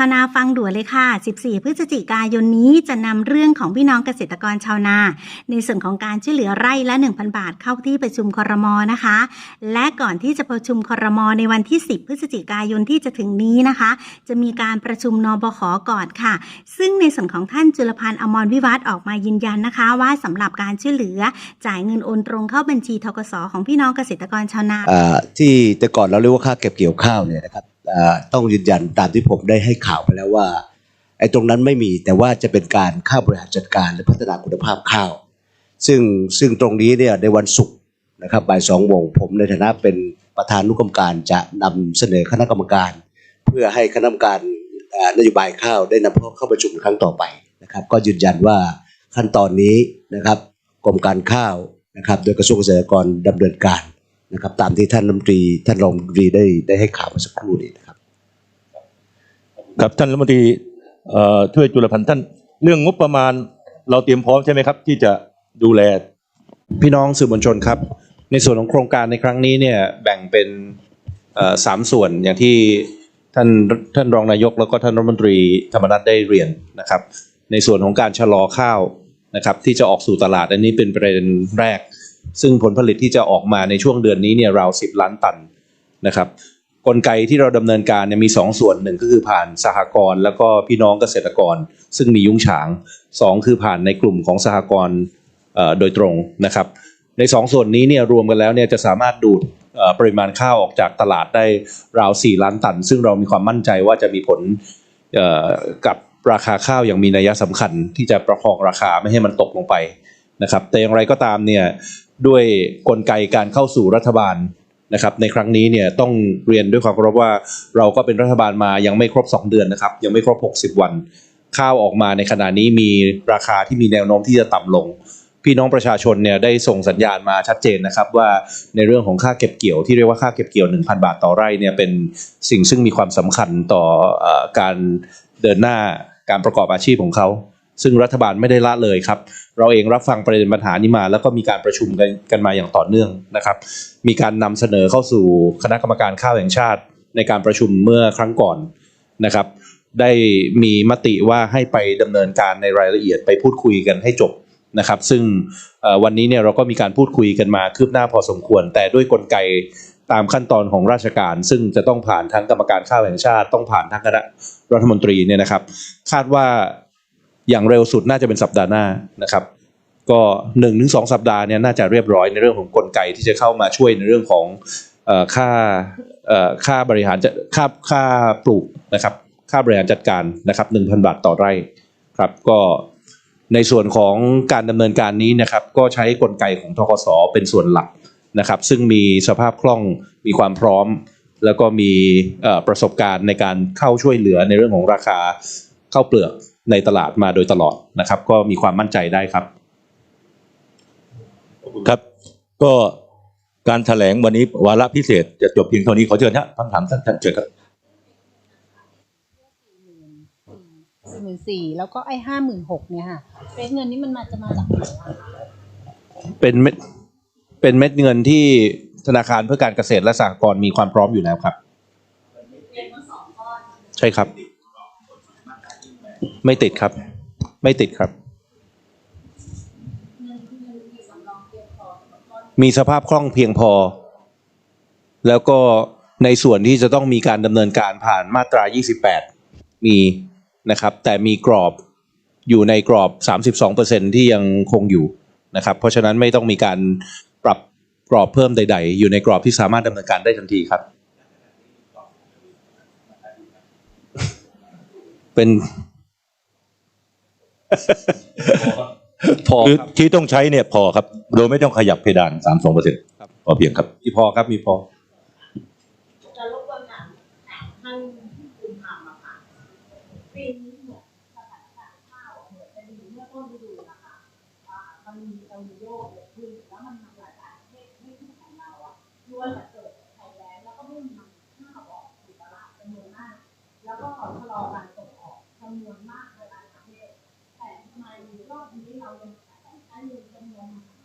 าวนาฟังด่วนเลยค่ะ 14 พฤศจิกายนนี้จะนำเรื่องของพี่น้องเกษตรกรชาวนา ในส่วนของการช่วยเหลือไร่ละ 1,000 บาทเข้าที่ประชุมครมนะคะ และก่อนที่จะประชุมครมในวันที่ 10 พฤศจิกายนที่จะถึงนี้นะคะ จะมีการประชุมนบขก่อนค่ะ ซึ่งในส่วนของท่านจุลพันธ์อมรวิวัฒน์ออกมายืนยันนะคะ ว่าสำหรับการช่วยเหลือจ่ายเงินโอนตรงเข้าบัญชีทกสของพี่น้องเกษตรกรชาวนาที่แต่ก่อนเราเรียกว่าค่าเก็บเกี่ยวข้าวเนี่ยนะครับ ต้องยืนยันตามที่ผมได้ให้ข่าวไปแล้วว่าไอ้ตรงนั้นไม่มีแต่ว่าจะเป็นการค่าบริหารจัดการและพัฒนาคุณภาพข้าว ซึ่งซึ่งตรงนี้เนี่ยในวันศุกร์นะครับบ่ายสองโมงผมในฐานะเป็นประธานนุกรรมการจะนำเสนอคณะกรรมการ เพื่อให้คณะกรรมการนโยบายข้าวได้นำเข้าประชุมครั้งต่อไปนะครับ ก็ยืนยันว่าขั้นตอนนี้นะครับกรมการข้าวนะครับ โดยกระทรวงเกษตรกรดำเนินการ นะครับตามที่ท่านรัฐมนตรีท่านรองรัฐมนตรีได้ได้ให้ข่าวเมื่อสักครู่นี้นะครับครับท่านรัฐมนตรีเอ่อช่วยจุลพันธ์ท่านเรื่องงบประมาณเราเตรียมพร้อมใช่ไหมครับ ที่จะดูแลพี่น้องสื่อมวลชนครับ ในส่วนของโครงการในครั้งนี้เนี่ยแบ่งเป็นเอ่อสามส่วนอย่างที่ท่านท่านรองนายกแล้วก็ท่านรัฐมนตรีธรรมนัฐได้เรียนนะครับ ในส่วนของการชะลอข้าวนะครับ ที่จะออกสู่ตลาดอันนี้เป็นประเด็นแรก ซึ่งผลผลิตที่จะออกมาในช่วงเดือนนี้เนี่ยราวสิบล้านตันนะครับกลไกที่เราดำเนินการเนี่ยมีสองส่วนหนึ่งก็คือผ่านสหกรณ์แล้วก็พี่น้องเกษตรกร ซึ่งมียุ้งฉางสองคือผ่านในกลุ่มของสหกรณ์โดยตรงนะครับ ในสองส่วนนี้เนี่ยรวมกันแล้วเนี่ยจะสามารถดูดปริมาณข้าวออกจากตลาดได้ราว 4 ล้านตัน ซึ่งเรามีความมั่นใจว่าจะมีผลกับราคาข้าวอย่างมีนัยสำคัญที่จะประคองราคาไม่ให้มันตกลงไปนะครับแต่อย่างไรก็ตามเนี่ย ด้วยกลไกการเข้าสู่รัฐบาลนะครับในครั้งนี้เนี่ยต้องเรียนด้วยความเคารพว่าเราก็เป็นรัฐบาลมายังไม่ครบ 2 เดือนนะครับ ยังไม่ครบ 60 วัน ข้าวออกมาในขณะนี้มีราคาที่มีแนวโน้มที่จะต่ำลง พี่น้องประชาชนเนี่ยได้ส่งสัญญาณมาชัดเจนนะครับว่าในเรื่องของค่าเก็บเกี่ยวที่เรียกว่าค่าเก็บเกี่ยว 1,000 บาทต่อไร่เนี่ยเป็นสิ่งซึ่งมีความสำคัญต่ออการเดินหน้าการประกอบอาชีพของเขา ซึ่งรัฐบาลไม่ได้ละเลยครับ เราเองรับฟังประเด็นปัญหานี้มา แล้วก็มีการประชุมกันกันมาอย่างต่อเนื่องนะครับ มีการนำเสนอเข้าสู่คณะกรรมการข้าวแห่งชาติ ในการประชุมเมื่อครั้งก่อนนะครับ ได้มีมติว่าให้ไปดำเนินการในรายละเอียดไปพูดคุยกันให้จบนะครับ ซึ่งวันนี้เนี่ยเราก็มีการพูดคุยกันมาคืบหน้าพอสมควร แต่ด้วยกลไกตามขั้นตอนของราชการ ซึ่งจะต้องผ่านทั้งกรรมการข้าวแห่งชาติ ต้องผ่านทั้งคณะรัฐมนตรีเนี่ยนะครับ คาดว่า อย่างเร็วสุดน่าจะเป็นสัปดาห์หน้านะครับ ก็หนึ่งถึงสองสัปดาห์เนี่ยน่าจะเรียบร้อยในเรื่องของกลไกที่จะเข้ามาช่วยในเรื่องของค่าค่าบริหารจัดค่าค่าปลูกนะครับ ค่าบริหารจัดการนะครับหนึ่งพันบาทต่อไร่ครับก็ในส่วนของการดำเนินการนี้นะครับ ก็ใช้กลไกของทกสเป็นส่วนหลักนะครับ ซึ่งมีสภาพคล่องมีความพร้อม แล้วก็มีประสบการณ์ในการเข้าช่วยเหลือในเรื่องของราคาข้าวเปลือก ในตลาดมาโดยตลอดนะครับ ก็มีความมั่นใจได้ครับ ครับ ก็การแถลงวันนี้วาระพิเศษจะจบเพียงเท่านี้ขอเชิญฮะคำถามท่านท่านเชิญครับหมื่นสี่แล้วก็ไอ้ห้าหมื่นหกเนี่ยค่ะเฟสเงินนี้มันมาจะมาจากไหนอะเป็นเม็ดเป็นเม็ดเงินที่ธนาคารเพื่อการเกษตรและสหกรณ์มีความพร้อมอยู่แล้วครับ ใช่ครับ ไม่ติดครับ ไม่ติดครับ มีสภาพคล่องเพียงพอ แล้วก็ในส่วนที่จะต้องมีการดำเนินการผ่านมาตรา 28 มีนะครับ แต่มีกรอบอยู่ในกรอบ 32%ที่ยังคงอยู่นะครับ เพราะฉะนั้นไม่ต้องมีการปรับกรอบเพิ่มใด ๆ อยู่ในกรอบที่สามารถดำเนินการได้ทันทีครับ เป็น พอคือครับที่ต้องใช้เนี่ยพอครับ โดยไม่ต้องขยับเพดานสามสองเปอร์เซ็นต์พอเพียงครับ มีพอครับมีพอ จะรบกวนถามถามท่านคุณถามอะค่ะปีนี้เหมือนสถานการณ์ข้าวเหมือนจะดีเมื่อต้นฤดูนะคะอ่ามันมีเอลนิโยเกิดขึ้นแล้วมันทำห เ